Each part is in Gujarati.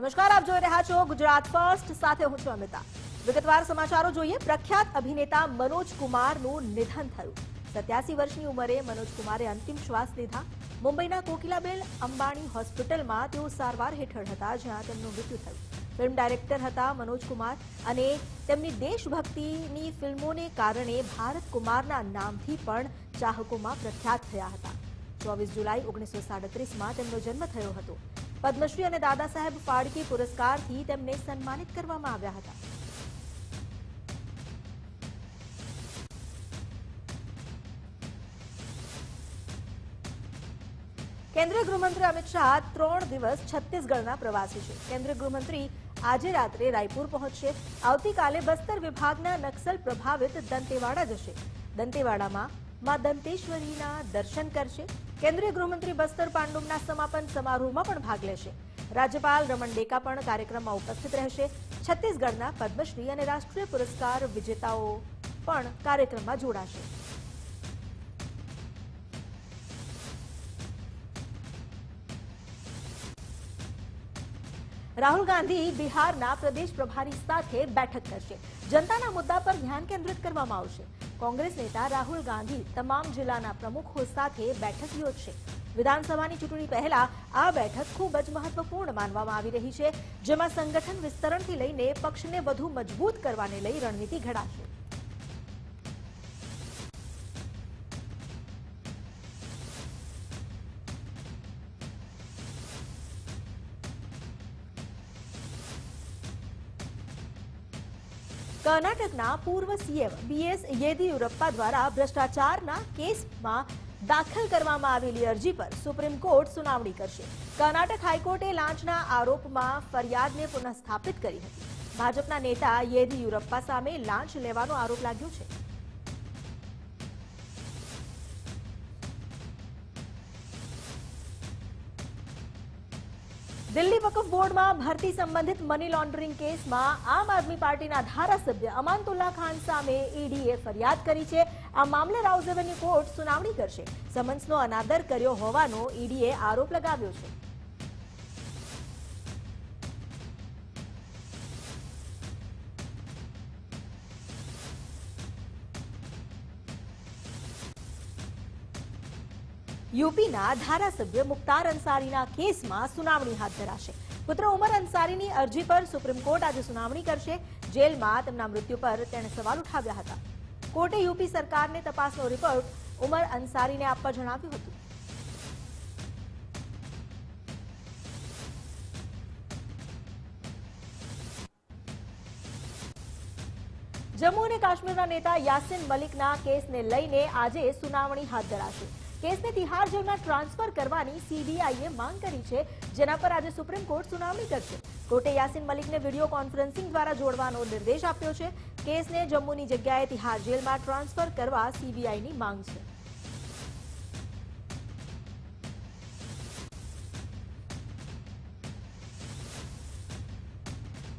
નમસ્કાર, આપ જોઈ રહ્યા છો ગુજરાત ફર્સ્ટ. સાથે હું છું અમિતા. વિગતવાર સમાચારો જોઈએ. પ્રખ્યાત અભિનેતા મનોજ કુમારનું નિધન થયું. સત્યાસી વર્ષની ઉંમરે મનોજ કુમારે અંતિમ શ્વાસ લીધા. મુંબઈના કોકિલાબેન અંબાણી હોસ્પિટલમાં તેઓ સારવાર હેઠળ હતા, જ્યાં તેમનું મૃત્યુ થયું. ફિલ્મ ડાયરેક્ટર હતા મનોજ કુમાર અને તેમની દેશભક્તિની ફિલ્મોને કારણે ભારત કુમારના નામથી પણ ચાહકોમાં પ્રખ્યાત થયા હતા. ચોવીસ જુલાઈ ઓગણીસો સાડત્રીસમાં તેમનો જન્મ થયો હતો. પદ્મશ્રી અને દાદા સાહેબ ફાળકે પુરસ્કારથી તેમને સન્માનિત કરવામાં આવ્યા હતા કેન્દ્રીય ગૃહમંત્રી અમિત શાહ ત્રણ દિવસ છત્તીસગઢના પ્રવાસે છે કેન્દ્રીય ગૃહમંત્રી આજે રાત્રે રાયપુર પહોંચશે આવતીકાલે બસ્તર વિભાગના નક્સલ પ્રભાવિત દંતેવાડા જશે। દંતેવાડામાં માં દંતેશ્વરીના દર્શન કરશે। કેન્દ્રીય ગૃહમંત્રી બસ્તર પાંડુમના સમાપન સમારોહમાં પણ ભાગ લેશે. રાજ્યપાલ રમણ ડેકા પણ કાર્યક્રમમાં ઉપસ્થિત રહેશે. છત્તીસગઢના પદ્મશ્રી અને રાષ્ટ્રીય પુરસ્કાર વિજેતાઓ પણ કાર્યક્રમમાં જોડાશે. રાહુલ ગાંધી બિહારના પ્રદેશ પ્રભારી સાથે બેઠક કરશે. જનતાના મુદ્દા પર ધ્યાન કેન્દ્રિત કરવામાં આવશે. કોંગ્રેસ નેતા રાહુલ ગાંધી તમામ જિલ્લાના પ્રમુખો સાથે બેઠક યોજશે. વિધાનસભાની ચૂંટણી પહેલા આ બેઠક ખૂબ જ મહત્વપૂર્ણ માનવામાં આવી રહી છે, જેમાં સંગઠન વિસ્તરણથી લઈને પક્ષને વધુ મજબૂત કરવાને લઈ રણનીતિ ઘડાશે. કર્ણાટકના પૂર્વ સીએમ બીએસ યેદિયુરપ્પા દ્વારા ભ્રષ્ટાચારના કેસમાં દાખલ કરવામાં આવેલી અરજી પર સુપ્રીમ કોર્ટ સુનાવણી કરશે. કર્ણાટક હાઈકોર્ટે લાંચના આરોપમાં ફરિયાદને પુનઃસ્થાપિત કરી હતી. ભાજપના નેતા યેદિયુરપ્પા સામે લાંચ લેવાનો આરોપ લાગ્યો છે. દિલ્હી વકફ બોર્ડમાં ભરતી સંબંધિત મની લોન્ડરિંગ કેસમાં આમ આદમી પાર્ટીના ધારાસભ્ય અમાનતુલ્લા ખાન સામે ઈડીએ ફરિયાદ કરી છે. આ મામલે રાઉઝ એવન્યુ કોર્ટ સુનાવણી કરશે. સમન્સનો અનાદર કર્યો હોવાનો ઈડીએ આરોપ લગાવ્યો છે. યુપીના ધારાસભ્ય મુખ્તાર અંસારીના કેસમાં સુનાવણી હાથ ધરાશે. પુત્ર ઉમર અંસારીની અરજી પર સુપ્રીમ કોર્ટ આજે સુનાવણી કરશે. જેલમાં તેમના મૃત્યુ પર તેણે સવાલ ઉઠાવ્યા હતા. કોર્ટે યુપી સરકારને તપાસનો રિપોર્ટ ઉમર અંસારીને આપવા જણાવ્યું હતું. જમ્મુ અને કાશ્મીરના નેતા યાસીન મલિકના કેસને લઈને આજે સુનાવણી હાથ ધરાશે. કેસને તિહાર જેલમાં ટ્રાન્સફર કરવાની સીબીઆઈએ માંગ કરી છે, જેના પર આજે સુપ્રીમ કોર્ટ સુનાવણી કરશે. કોર્ટે યાસીન મલિકને વીડિયો કોન્ફરન્સિંગ દ્વારા જોડવાનો નિર્દેશ આપ્યો છે. કેસને જમ્મુની જગ્યાએ તિહાર જેલમાં ટ્રાન્સફર કરવા સીબીઆઈની માંગ છે.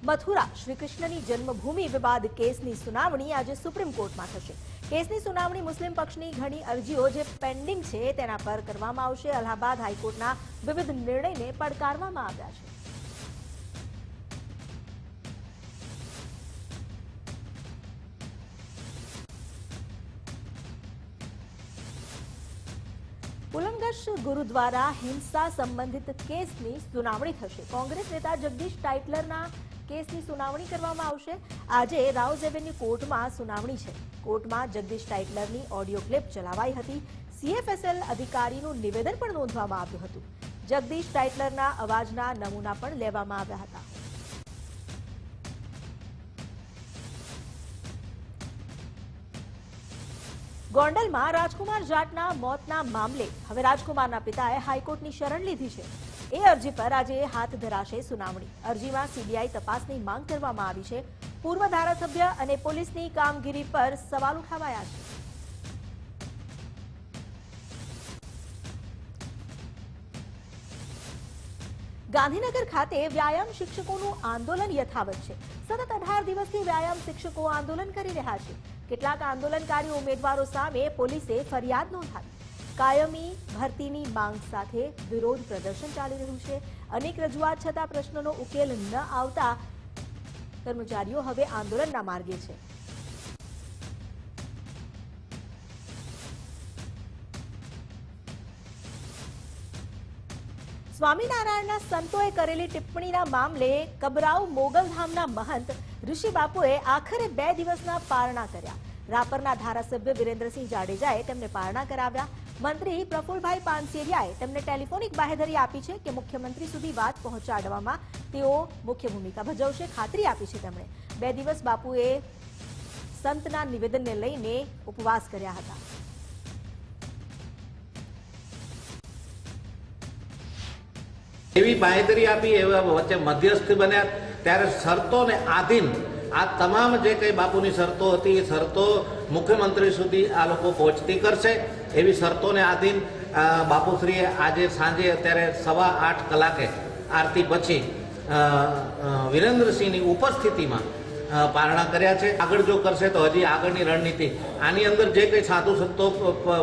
મથુરા, શ્રીકૃષ્ણની જન્મભૂમિ વિવાદ કેસની સુનાવણી આજે સુપ્રીમ કોર્ટમાં થશે. કેસની સુનાવણી મુસ્લિમ પક્ષની ઘણી અરજીઓ જે પેન્ડિંગ છે તેના પર કરવામાં આવશે. અલ્હાબાદ હાઈકોર્ટના વિવિધ નિર્ણયને પડકારવામાં આવ્યા છે. પુલંગશ ગુરુદ્વારા હિંસા સંબંધિત કેસની સુનાવણી થશે. કોંગ્રેસ નેતા જગદીશ ટાઇટલરના કેસની સુનાવણી કરવામાં આવશે. આજે રાઉઝ એવન્યુ કોર્ટમાં સુનાવણી છે. કોર્ટમાં જગદીશ ટાઇટલરની ઓડિયો ક્લિપ ચલાવાઈ હતી. સીએફએસએલ અધિકારીનું નિવેદન પણ નોંધવામાં આવ્યું હતું. જગદીશ ટાઇટલરના અવાજના નમૂના પણ લેવામાં આવ્યા હતા. ગોંડલમાં રાજકુમાર જાટના મોતના મામલે હવે રાજકુમારના પિતાએ હાઈકોર્ટની શરણ લીધી છે. એ અરજી પર આજે હાથ ધરાશે સુનાવણી. અરજીમાં સીબીઆઈ તપાસની માંગ કરવામાં આવી છે. પૂર્વ ધારાસભ્ય અને પોલીસની કામગીરી પર સવાલ ઉઠાવાયા છે. ગાંધીનગર ખાતે વ્યાયામ શિક્ષકોનું આંદોલન યથાવત છે. સતત અઢાર દિવસથી વ્યાયામ શિક્ષકો આંદોલન કરી રહ્યા છે. કેટલાક આંદોલનકારી ઉમેદવારો સામે પોલીસે ફરિયાદ નોંધાવી. કાયમી ભરતીની માંગ સાથે વિરોધ પ્રદર્શન ચાલી રહ્યું છે. અનેક રજૂઆત છતાં પ્રશ્નનો ઉકેલ ન આવતા કર્મચારીઓ હવે આંદોલનના માર્ગે છે. સ્વામિનારાયણના સંતોએ કરેલી ટિપ્પણીના મામલે કબરાઉ મોગલધામના મહંત ઋષિ બાપુએ આખરે બે દિવસના પારણા કર્યા. રાપરના ધારાસભ્ય વિરેન્દ્રસિંહ જાડેજાએ તેમને પારણા કરાવ્યા. મંત્રી પ્રફુલભાઈ પાનસેરિયાએ તેમને ટેલિફોનિક બાહેધરી આપી છે કે મુખ્યમંત્રી સુધી વાત પહોંચાડવામાં તેઓ મુખ્ય ભૂમિકા ભજવશે, ખાતરી આપી છે તેમણે. બે દિવસ બાપુએ સંતના નિવેદનને લઈને ઉપવાસ કર્યા હતા. એવી બાહેધરી આપી, એવા વચ્ચે મધ્યસ્થ બન્યા. ત્યારે શરતોને આધીન આ તમામ જે કંઈ બાપુની શરતો હતી, એ શરતો મુખ્યમંત્રી સુધી આ લોકો પહોંચતી કરશે. એવી શરતોને આધીન બાપુશ્રીએ આજે સાંજે અત્યારે સવા આઠ કલાકે આરતી પછી વિરેન્દ્રસિંહની ઉપસ્થિતિમાં પારણા કર્યા છે. આગળ જો કરશે તો હજી આગળની રણનીતિ. આની અંદર જે કંઈ સાધુ સંતો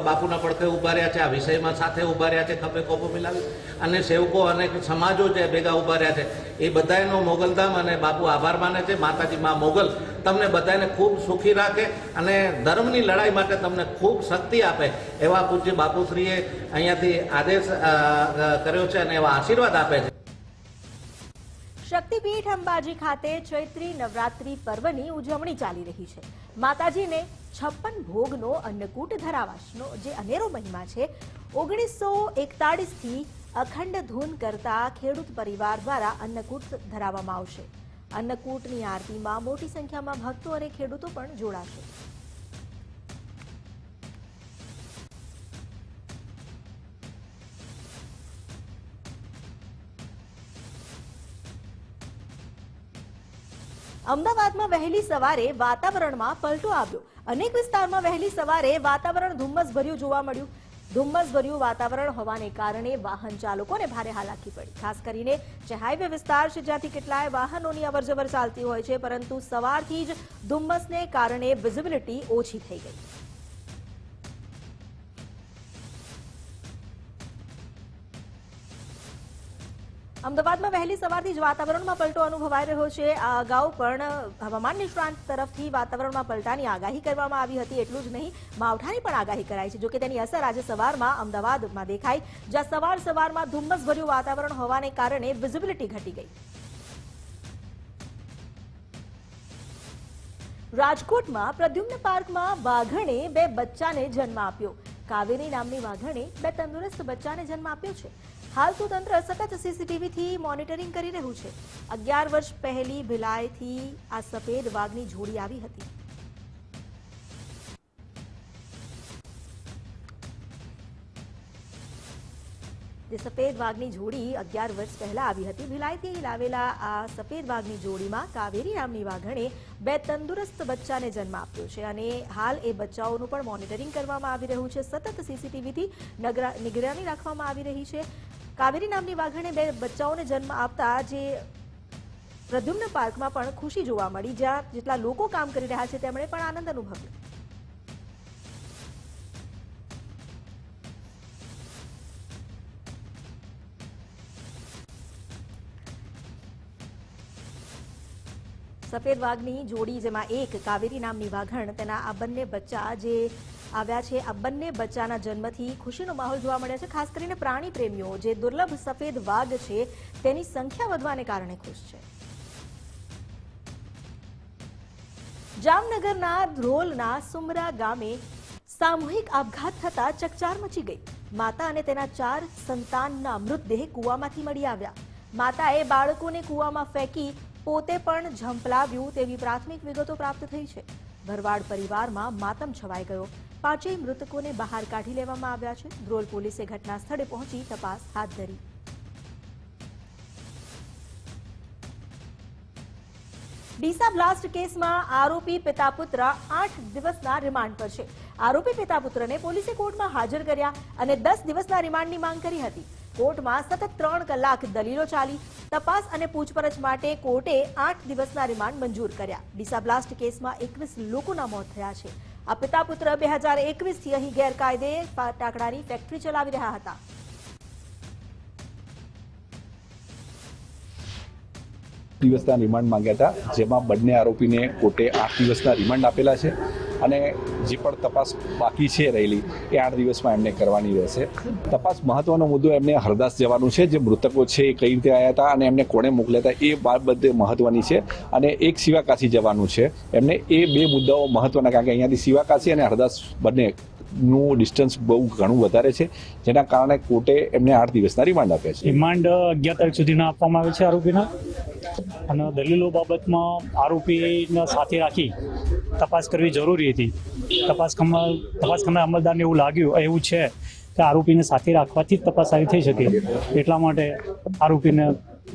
બાપુના પડખે ઊભા રહ્યા છે, આ વિષયમાં સાથે ઊભા રહ્યા છે, ખભે કોપો મિલાવી અને સેવકો અને સમાજો જે ભેગા ઊભા રહ્યા છે, એ બધાનો મોગલધામ અને બાપુ આભાર માને છે. માતાજી મા મોગલ તમને બધાને ખૂબ સુખી રાખે અને ધર્મની લડાઈ માટે તમને ખૂબ શક્તિ આપે એવા પૂજ્ય બાપુશ્રીએ અહીંયાથી આદેશ કર્યો છે અને એવા આશીર્વાદ આપે છે. શક્તિપીઠ અંબાજી ખાતે ચૈત્રી નવરાત્રી પર્વની ઉજવણી ચાલી રહી છે. માતાજીને છપ્પન ભોગનો અન્નકૂટ ધરાવાશનો જે અનેરો મહિમા છે, ઓગણીસો એકતાળીસથી અખંડ ધૂન કરતા ખેડૂત પરિવાર દ્વારા અન્નકૂટ ધરાવવામાં આવશે. અન્નકૂટની આરતીમાં મોટી સંખ્યામાં ભક્તો અને ખેડૂતો પણ જોડાશે. અમદાવાદમાં વહેલી સવારે વાતાવરણમાં પલટો આવ્યો. અનેક વિસ્તારમાં વહેલી સવારે વાતાવરણ ધુમ્મસભર્યું જોવા મળ્યું. ધુમ્મસભર્યું વાતાવરણ હોવાને કારણે વાહન ચાલકોને ભારે હાલાકી પડી. ખાસ કરીને જે હાઈવે વિસ્તાર છે, જ્યાંથી કેટલાય વાહનોની અવરજવર ચાલતી હોય છે, પરંતુ સવારથી જ ધુમ્મસને કારણે વિઝિબિલિટી ઓછી થઈ ગઈ. અમદાવાદમાં વહેલી સવારથી જ વાતાવરણમાં પલટો અનુભવાઈ રહ્યો છે. આ અગાઉ પણ હવામાન નિષ્ણાંત તરફથી વાતાવરણમાં પલટાની આગાહી કરવામાં આવી હતી. એટલું જ નહીં, માવઠાની પણ આગાહી કરાઈ છે. જોકે તેની અસર આજે સવારમાં અમદાવાદમાં દેખાઈ, જ્યાં સવાર સવારમાં ધુમ્મસભર્યું વાતાવરણ હોવાને કારણે વિઝિબિલિટી ઘટી ગઈ. રાજકોટમાં પ્રદ્યુમ્ન પાર્કમાં વાઘણે બે બચ્ચાને જન્મ આપ્યો. કાવેરી નામની વાઘણે બે તંદુરસ્ત બચ્ચાને જન્મ આપ્યો છે. હાલ તો તંત્ર સતત સીસીટીવીથી મોનિટરિંગ કરી રહ્યું છે. અગિયાર વર્ષ પહેલી ભિલાયથી આ સફેદ વાઘની જોડી આવી હતી. જે સફેદ વાઘની જોડી અગિયાર વર્ષ પહેલા આવી હતી. ભિલાઈથી લાવેલા આ સફેદ વાઘની જોડીમાં કાવેરી નામની વાઘણે બે તંદુરસ્ત બચ્ચાને જન્મ આપ્યો છે અને હાલ એ બચ્ચાઓનું પણ મોનિટરિંગ કરવામાં આવી રહ્યું છે. સતત સીસીટીવીથી નગરા- નિગરાની રાખવામાં આવી રહી છે. કાવેરી નામની વાઘણે બે બચ્ચાઓને જન્મ આપતા જે પ્રદ્યુમ્ન પાર્કમાં પણ ખુશી જોવા મળી, જ્યાં જેટલા લોકો કામ કરી રહ્યા છે, તેમણે પણ આનંદ અનુભવ્યો. સફેદ વાઘની જોડી, જેમાં એક કાવેરી નામની વાઘણ, તેના આ બંને બચ્ચા જે આવ્યા છે. આ બંને બચ્ચાના જન્મથી ખુશીનો માહોલ જોવા મળ્યો છે, ખાસ કરીને પ્રાણી પ્રેમીઓ જે દુર્લભ સફેદ વાઘ છે, તેની સંખ્યા વધવાને કારણે ખુશ છે. જામનગરના ધ્રોલના સુમરા ગામે સામૂહિક આપઘાત થતા ચકચાર મચી ગઈ. માતા અને તેના ચાર સંતાનના મૃતદેહ કૂવામાંથી મળી આવ્યા. માતાએ બાળકોને કૂવામાં ફેંકી પોતે પણ ઝંપલાવ્યું તેવી પ્રાથમિક વિગતો પ્રાપ્ત થઈ છે. ભરવાડ પરિવારમાં માતમ છવાઈ ગયો. પાંચેય મૃતકોને બહાર કાઢી લેવામાં આવ્યા છે. ધ્રોલ પોલીસે ઘટના સ્થળે પહોંચી તપાસ હાથ ધરી. ડીસા બ્લાસ્ટ કેસમાં આરોપી પિતા પુત્ર આઠ દિવસના રિમાન્ડ પર છે. આરોપી પિતા પુત્રને પોલીસે કોર્ટમાં હાજર કર્યા અને દસ દિવસના રિમાન્ડની માંગ કરી હતી. કોર્ટમાં સતત ત્રણ કલાક દલીલો ચાલી, તપાસ અને પૂછપરછ માટે કોર્ટે આઠ દિવસના રિમાન્ડ મંજૂર કર્યા. ડીસા બ્લાસ્ટ કેસમાં એકવીસ લોકોના મોત થયા છે. આ પિતા પુત્ર બે હજાર એકવીસથી અહીં ગેરકાયદે ટાકડાની ફેક્ટરી ચલાવી રહ્યા હતા. દિવસના રિમાન્ડ માંગ્યા હતા, જેમાં બંને આરોપીને કોર્ટે આઠ દિવસના રિમાન્ડ આપેલા છે અને જે પણ તપાસ બાકી છે રહેલી, એ આઠ દિવસમાં એમને કરવાની રહેશે. તપાસ મહત્વનો મુદ્દો એમને હરદાસ જવાનું છે, જે મૃતકો છે એ કઈ રીતે આવ્યા હતા અને એમને કોણે મોકલ્યા હતા, એ બાબતે મહત્વની છે અને એક સિવાકાશી જવાનું છે. એમને એ બે મુદ્દાઓ મહત્વના, કારણ કે અહીંયાથી સિવાકાશી અને હરદાસ બંને નું ડિસ્ટન્સ બહુ ઘણું વધારે છે, જેના કારણે કોર્ટે એમને આઠ દિવસના રિમાન્ડ આપ્યા છે. રિમાન્ડ અગિયાર તારીખ સુધીના આપવામાં આવે છે આરોપીના. અને દલીલો બાબતમાં આરોપીને સાથે રાખી તપાસ કરવી જરૂરી હતી. તપાસ તપાસ કરનાર અમલદારને એવું લાગ્યું એવું છે કે આરોપીને સાથે રાખવાથી જ તપાસ સારી થઈ શકે. એટલા માટે આરોપીને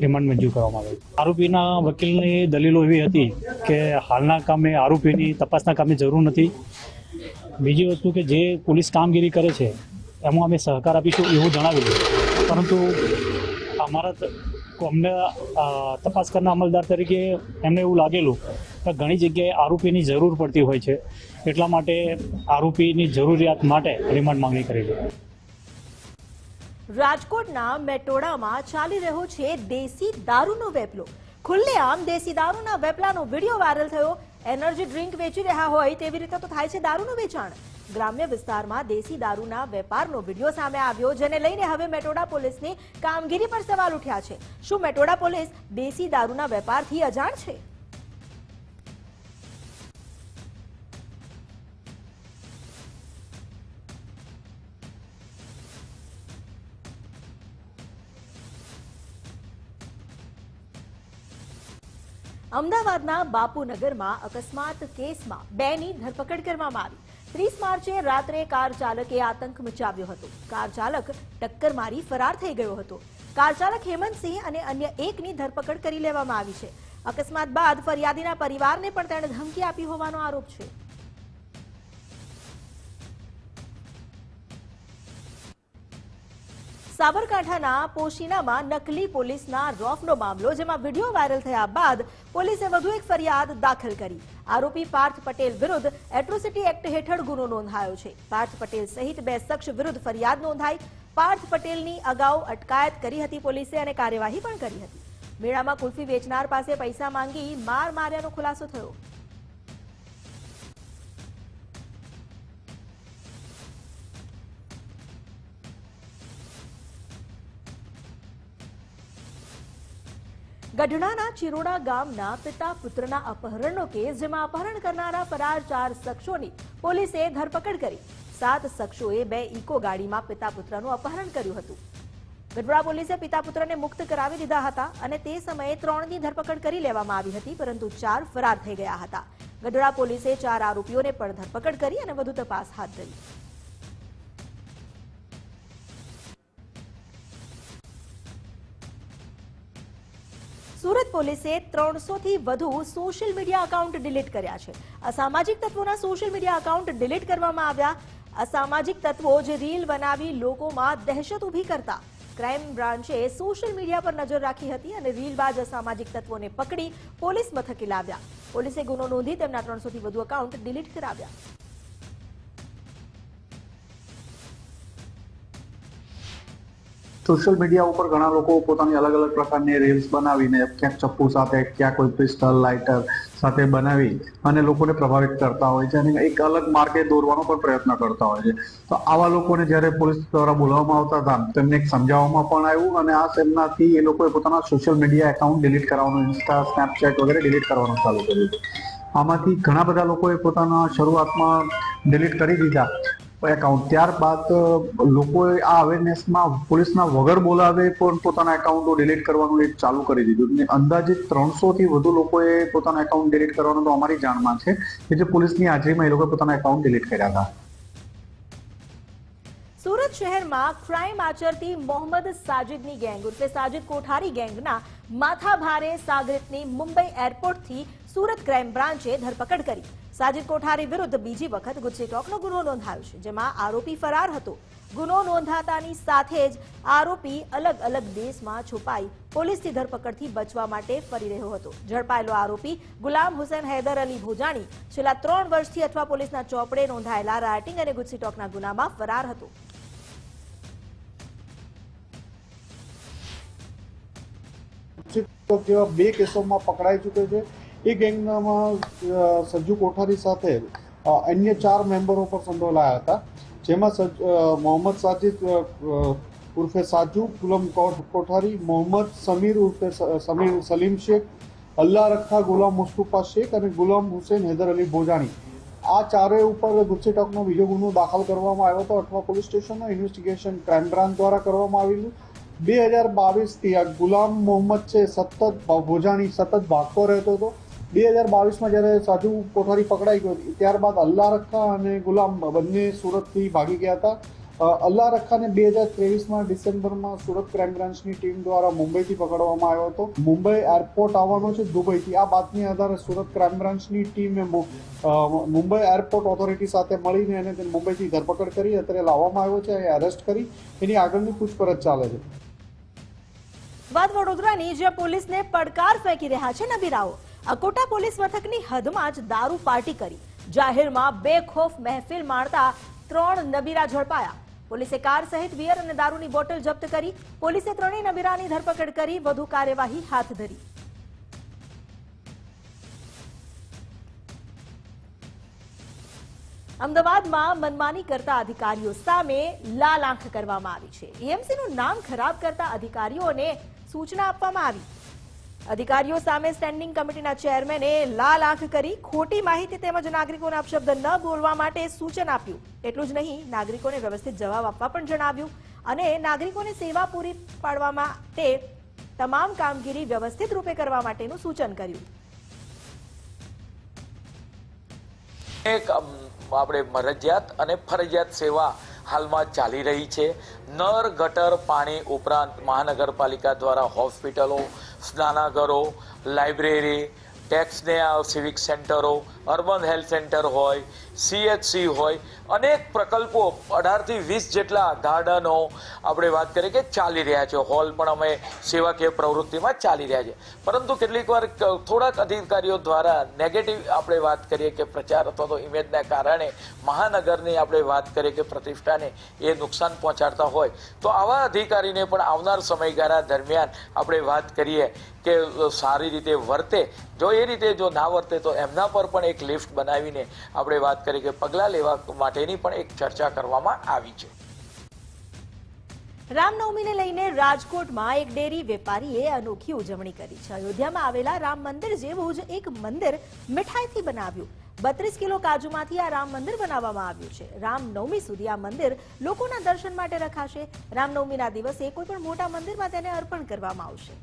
રિમાન્ડ મંજૂર કરવામાં આવે આરોપીના વકીલની દલીલો એવી હતી કે હાલના કામે આરોપીની તપાસના કામે જરૂર નથી. બીજી વસ્તુ કે જે પોલીસ કામગીરી કરે છે, એમાં અમે સહકાર આપીશું એવું જણાવેલું પરંતુ અમારા અમને તપાસ કરનાર અમલદાર તરીકે એમને એવું લાગેલું કે ઘણી જગ્યાએ આરોપીની જરૂર પડતી હોય છે. એટલા માટે આરોપીની જરૂરિયાત માટે રિમાન્ડ માંગણી કરેલી રાજકોટના મેટોડામાં ચાલી રહ્યો છે દેશી દારૂનો વેપલો. ખુલ્લેઆમ દેશી દારૂના વેપલાનો વીડિયો વાયરલ થયો. એનર્જી ડ્રિંક વેચી રહ્યા હોય તેવી રીતે તો થાય છે દારૂનું વેચાણ. ગ્રામ્ય વિસ્તારમાં દેશી દારૂના વેપારનો વીડિયો સામે આવ્યો, જેને લઈને હવે મેટોડા પોલીસની કામગીરી પર સવાલ ઉઠ્યા છે. શું મેટોડા પોલીસ દેશી દારૂના વેપારથી અજાણ છે? અમદાવાદના બાપુનગરમાં અકસ્માત કેસમાં બેની ધરપકડ કરવામાં આવી. ત્રીસ માર્ચે રાત્રે કાર ચાલકે આતંક મચાવ્યો હતો. કાર ચાલક ટક્કર મારી ફરાર થઈ ગયો હતો. કાર ચાલક હેમંતસિંહ અને અન્ય એકની ધરપકડ કરી લેવામાં આવી છે. અકસ્માત બાદ ફરિયાદીના પરિવારને પણ તેણે ધમકી આપી હોવાનો આરોપ છે. સાબરકાંઠાના પોશીનામાં નકલી પોલીસના રોફનો મામલો, જેમાં વીડિયો વાયરલ થયા બાદ પોલીસે વધુ એક ફરિયાદ દાખલ કરી. આરોપી પાર્થ પટેલ વિરુદ્ધ એટ્રોસિટી એક્ટ હેઠળ ગુનો નોંધાયો છે. પાર્થ પટેલ સહિત બે શખ્સ વિરુદ્ધ ફરિયાદ નોંધાઈ. પાર્થ પટેલની અગાઉ અટકાયત કરી હતી પોલીસે અને કાર્યવાહી પણ કરી હતી. મેળામાં કુલ્ફી વેચનાર પાસે પૈસા માંગી માર માર્યાનો ખુલાસો થયો. ગઢડાના ચિરોડા ગામના પિતા પુત્રના અપહરણનો કેસ, જેમાં અપહરણ કરનારા ફરાર ચાર શખ્સોની પોલીસે ધરપકડ કરી. સાત શખ્સોએ બે ઇકો ગાડીમાં પિતા પુત્રનું અપહરણ કર્યું હતું. ગઢડા પોલીસે પિતા પુત્રને મુક્ત કરાવી દીધા હતા અને તે સમયે ત્રણની ધરપકડ કરી લેવામાં આવી હતી, પરંતુ ચાર ફરાર થઈ ગયા હતા. ગઢડા પોલીસે ચાર આરોપીઓને પણ ધરપકડ કરી અને વધુ તપાસ હાથ ધરી. સુરત પોલીસે ત્રણસો થી વધુ સોશિયલ મીડિયા અકાઉન્ટ ડિલીટ કર્યા છે. અસામાજિક તત્વોના સોશિયલ મીડિયા અકાઉન્ટ ડિલીટ કરવામાં આવ્યા. અસામાજિક તત્વો જે રીલ બનાવી લોકોમાં દહેશત ઊભી કરતા. ક્રાઇમ બ્રાન્ચે સોશિયલ મીડિયા પર નજર રાખી હતી અને રીલબાજ અસામાજિક તત્વોને પકડી પોલીસ મથકે લાવ્યા. પોલીસે ગુનો નોંધી તેમના ત્રણસોથી વધુ અકાઉન્ટ ડિલીટ કરાવ્યા. સોશિયલ મીડિયા ઉપર ઘણા લોકો પોતાની અલગ અલગ પ્રકારની રીલ્સ બનાવીને ક્યાંક ચપ્પુ સાથે ક્યાં કોઈ પિસ્ટલ લાઇટર સાથે બનાવી અને લોકોને પ્રભાવિત કરતા હોય છે અને એક અલગ માર્ગે દોરવાનો પણ પ્રયત્ન કરતા હોય છે. તો આવા લોકોને જ્યારે પોલીસ દ્વારા બોલાવવામાં આવતા હતા, તેમને સમજાવવામાં પણ આવ્યું અને આ તેમનાથી એ લોકોએ પોતાના સોશિયલ મીડિયા એકાઉન્ટ ડિલીટ કરવાનું ઇન્સ્ટા સ્નેપચેટ વગેરે ડિલીટ કરવાનું ચાલુ કર્યું આમાંથી ઘણા બધા લોકોએ પોતાના શરૂઆતમાં ડિલીટ કરી દીધા. એકાઉન્ટ ત્યારબાદ લોકોએ આ અવેરનેસમાં પોલીસના વગર બોલાવે પણ પોતાના એકાઉન્ટો ડિલીટ કરવાનું એક ચાલુ કરી દીધું. અને અંદાજિત ત્રણસોથી વધુ લોકોએ પોતાના એકાઉન્ટ ડિલીટ કરવાનું તો અમારી જાણમાં છે કે જે પોલીસની હાજરીમાં એ લોકોએ પોતાના એકાઉન્ટ ડિલીટ કર્યા હતા. સુરત શહેરમાં ક્રાઇમ આચરતી મોહમ્મદ સાજિદની ગેંગ ઉર્ફે સાજિદ કોઠારી ગેંગના માથાભારે સાગરિતની મુંબઈ એરપોર્ટથી સુરત ક્રાઇમ બ્રાન્ચે ધરપકડ કરી. સાજિદ કોઠારી વિરુદ્ધ બીજી વખત ગુજસી ટોકનો ગુનો નોંધાયો છે, જેમાં આરોપી ફરાર હતો. ગુનો નોંધાતાની સાથે જ આરોપી અલગ અલગ દેશમાં છુપાઈ પોલીસની ધરપકડથી બચવા માટે ફરી રહ્યો હતો. ઝડપાયેલો આરોપી ગુલામ હુસેન હૈદર અલી ભોજાણી છેલ્લા ત્રણ વર્ષથી અથવા પોલીસના ચોપડે નોંધાયેલા રાયટિંગ અને ગુસ્સીટોકના ગુનામાં ફરાર હતો. જેવા બે કેસોમાં પકડાઈ ચૂક્યો છે? એ ગેંગનામાં સજ્જુ કોઠારી સાથે અન્ય ચાર મેમ્બરો પર સંડોવાયા હતા, જેમાં સજ મોહમ્મદ સાજિદ ઉર્ફે સાજુ, ગુલમ કોઠારી, મોહમ્મદ સમીર ઉર્ફે સમીર સલીમ શેખ અલ્લાહ રખા, ગુલામ મુસ્તુફા શેખ અને ગુલામ હુસેન હૈદર અલી ભોજાણી. આ ચારેય ઉપર ગુસ્સીટોકનો બીજો ગુનો દાખલ કરવામાં આવ્યો હતો. અઠવા પોલીસ સ્ટેશનનો ઇન્વેસ્ટિગેશન ક્રાઇમ બ્રાન્ચ દ્વારા કરવામાં આવેલું. બે હજાર બાવીસથી આ ગુલામ મોહમ્મદ છે સતત ભોજાણી સતત ભાગતો રહેતો હતો. બે હજાર બાવીસમાં જ્યારે સાધુ કોઠારી પકડાઈ ગયો ત્યારબાદ અલ્લા રખા અને ગુલામ બંને સુરતથી ભાગી ગયા હતા. અલ્લા રખાને બે હજાર ત્રેવીસમાં ડિસેમ્બરમાં સુરત ક્રાઇમ બ્રાન્ચની ટીમ દ્વારા મુંબઈથી પકડવામાં આવ્યો હતો. મુંબઈ એરપોર્ટ આવવાનો છે, દુબઈથી. આ બાતમી આધારે સુરત ક્રાઇમ બ્રાન્ચની ટીમે મુંબઈ એરપોર્ટ ઓથોરિટી સાથે મળીને એને મુંબઈથી ધરપકડ કરી અત્યારે લાવવામાં આવ્યો છે એ અરેસ્ટ કરી. એની આગળની પૂછપરછ ચાલે છે. વાત વડોદરાની જે પોલીસને પડકાર ફેંકી રહ્યા છે નબીરાઓ. અકોટા પોલીસ મથકની હદમાં જ દારૂ પાર્ટી કરી. જાહેરમાં બેખોફ મહેફિલ માણતા ત્રણ નબીરા ઝડપાયા. પોલીસે કાર સહિત બિયર અને દારૂની બોટલ જપ્ત કરી, પોલીસે ત્રણેય નબીરાની ધરપકડ કરી, વધુ કાર્યવાહી હાથ ધરી. અમદાવાદમાં મનમાની કરતા અધિકારીઓ સામે લાલ આંખ કરવામાં આવી છે. એએમસીનું નામ ખરાબ કરતા અધિકારીઓને સૂચના આપવામાં આવી. અધિકારીઓ સામે સ્ટેન્ડિંગ કમિટીના ચેરમેને લાલ આંખ કરી ખોટી માહિતી તેમજ નાગરિકોને અપશબ્દ ન બોલવા માટે સૂચન આપ્યું. એટલું જ નહીં, નાગરિકોને વ્યવસ્થિત જવાબ આપવા પણ જણાવ્યું અને નાગરિકોને સેવા પૂરી પાડવા માટે તમામ કામગીરી વ્યવસ્થિત રૂપે કરવા માટેનું સૂચન કર્યું. એક આપણે મરજિયાત અને ફરજિયાત સેવા હાલમાં ચાલી રહી છે. નર ગટર પાણી ઉપરાંત મહાનગરપાલિકા દ્વારા હોસ્પિટલો સ્નાનાગરો લાઇબ્રેરી ટેક્સને સિવિક સેન્ટરો અર્બન હેલ્થ સેન્ટર હોય સીએચસી હોય, અનેક પ્રકલ્પો અઢારથી વીસ જેટલા ગાર્ડનો આપણે વાત કરીએ કે ચાલી રહ્યા છે. હોલ પણ અમે સેવાકીય પ્રવૃત્તિમાં ચાલી રહ્યા છે. પરંતુ કેટલીક વાર થોડાક અધિકારીઓ દ્વારા નેગેટિવ આપણે વાત કરીએ કે પ્રચાર અથવા તો ઇમેજના કારણે મહાનગરની આપણે વાત કરીએ કે પ્રતિષ્ઠાને એ નુકસાન પહોંચાડતા હોય. તો આવા અધિકારીને પણ આવનાર સમયગાળા દરમિયાન આપણે વાત કરીએ કે સારી રીતે વર્તે. જો એ રીતે જો ના વર્તે તો એમના પર પણ એક લિફ્ટ બનાવીને આપણે વાત કરી કે પગલાં લેવા માટેની પણ એક ચર્ચા કરવામાં આવી છે. રામનવમીને લઈને રાજકોટમાં એક ડેરી વેપારીએ અનોખી ઉજવણી કરી છે. અયોધ્યામાં આવેલા રામ મંદિર જેવું જ એક મંદિર મીઠાઈથી બનાવ્યું. બત્રીસ કિલો કાજુમાંથી આ રામ મંદિર બનાવવામાં આવ્યું છે. રામનવમી સુધી આ મંદિર લોકોના દર્શન માટે રખાશે. રામનવમીના દિવસે કોઈ પણ મોટા મંદિરમાં તેને અર્પણ કરવામાં આવશે.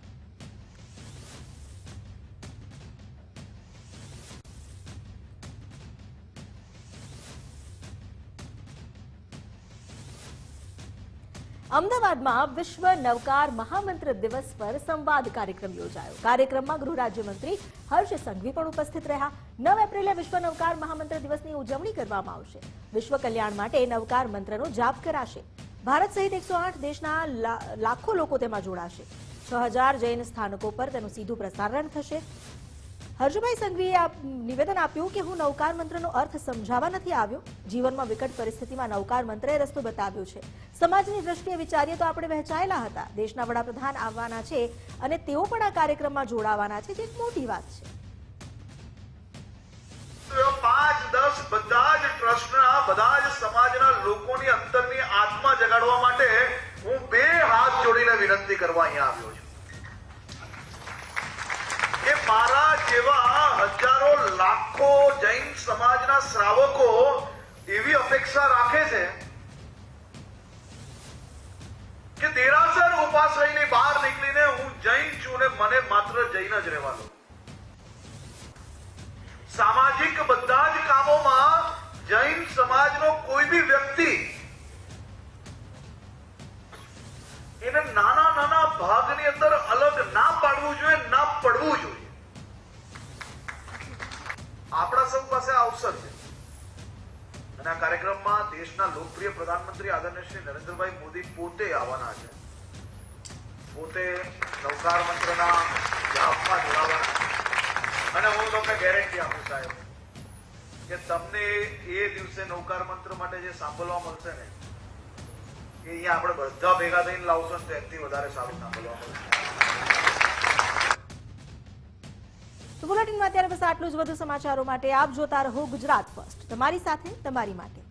અમદાવાદમાં વિશ્વ નવકાર મહામંત્ર દિવસ પર સંવાદ કાર્યક્રમ યોજાયો. કાર્યક્રમમાં ગૃહ રાજ્યમંત્રી હર્ષ સંઘવી પણ ઉપસ્થિત રહ્યા. નવ એપ્રિલે વિશ્વ નવકાર મહામંત્ર દિવસની ઉજવણી કરવામાં આવશે. વિશ્વ કલ્યાણ માટે નવકાર મંત્રનો જાપ કરાશે. ભારત સહિત એકસો આઠ દેશના લાખો લોકો તેમાં જોડાશે. છ હજાર જૈન સ્થાનકો પર તેનું સીધું પ્રસારણ થશે. હર્ષભાઈ સંઘવીએ નિવેદન આપ્યું કે હું નવકાર મંત્રનો અર્થ સમજાવવા નથી આવ્યો. જીવનમાં વિકટ પરિસ્થિતિમાં નવકાર મંત્રએ રસ્તો બતાવ્યો છે. સમાજની દ્રષ્ટિએ વિચારીએ તો આપણે વહેંચાયેલા હતા. દેશના વડાપ્રધાન આવવાના છે અને તેઓ પણ આ કાર્યક્રમમાં જોડાવાના છે, જે એક મોટી વાત છે. પાંચ, દસ, બધા જ બધા જ સમાજના લોકોની અંતરની આત્મા જગાડવા માટે હું બે હાથ જોડીને વિનંતી કરવા અહીંયા આવ્યો છું. સમાજના શ્રાવકો એવી અપેક્ષા રાખે છે કે દેરાસર ઉપાશ્રયની બહાર નીકળીને હું જૈન છું ને મને માત્ર જૈન જ રહેવા સામાજિક બધા જ કામોમાં જૈન સમાજનો કોઈ બી વ્યક્તિ એને નાના નાના ભાગની અંદર અલગ ના પાડવું જોઈએ, ના પડવું જોઈએ. આપણા સૌ પાસે અવસર છે. અને આ કાર્યક્રમમાં દેશના લોકપ્રિય પ્રધાનમંત્રી આદરણીય શ્રી નરેન્દ્રભાઈ મોદી પોતે આવવાના છે. પોતે નવકાર મંત્રના જાપમાં જોડાવાના અને હું તમને ગેરંટી આપું સાહેબ, કે તમને એ દિવસે નૌકાર મંત્ર માટે જે સાંભળવા મળશે ને, એ અહીંયા આપણે બધા ભેગા થઈને લાવશો ને તેથી વધારે સારું સાંભળવા મળશે. તો બુલેટિનમાં અત્યારે બસ આટલું જ. વધુ સમાચારો માટે આપ જોતા રહો ગુજરાત ફર્સ્ટ. તમારી સાથે, તમારી માટે.